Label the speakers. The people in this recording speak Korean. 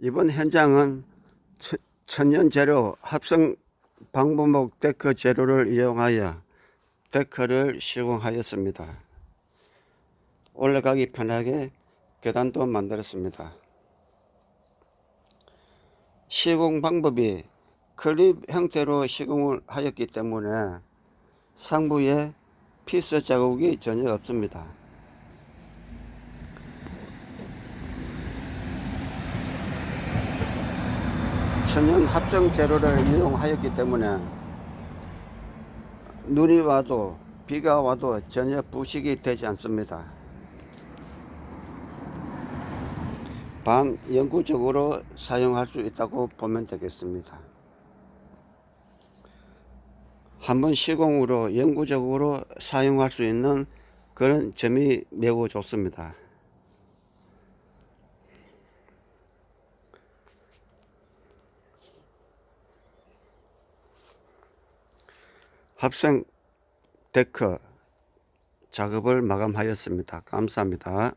Speaker 1: 이번 현장은 천- 천연 재료 합성 방부목 데크 재료를 이용하여 데크를 시공하였습니다. 올라가기 편하게 계단도 만들었습니다. 시공 방법이 클립 형태로 시공을 하였기 때문에 상부에 피스 자국이 전혀 없습니다. 천연 합성 재료를 이용하였기 때문에 눈이 와도 비가 와도 전혀 부식이 되지 않습니다. 반영구적으로 사용할 수 있다고 보면 되겠습니다. 한번 시공으로 영구적으로 사용할 수 있는 그런 점이 매우 좋습니다. 합성 데크 작업을 마감하였습니다. 감사합니다.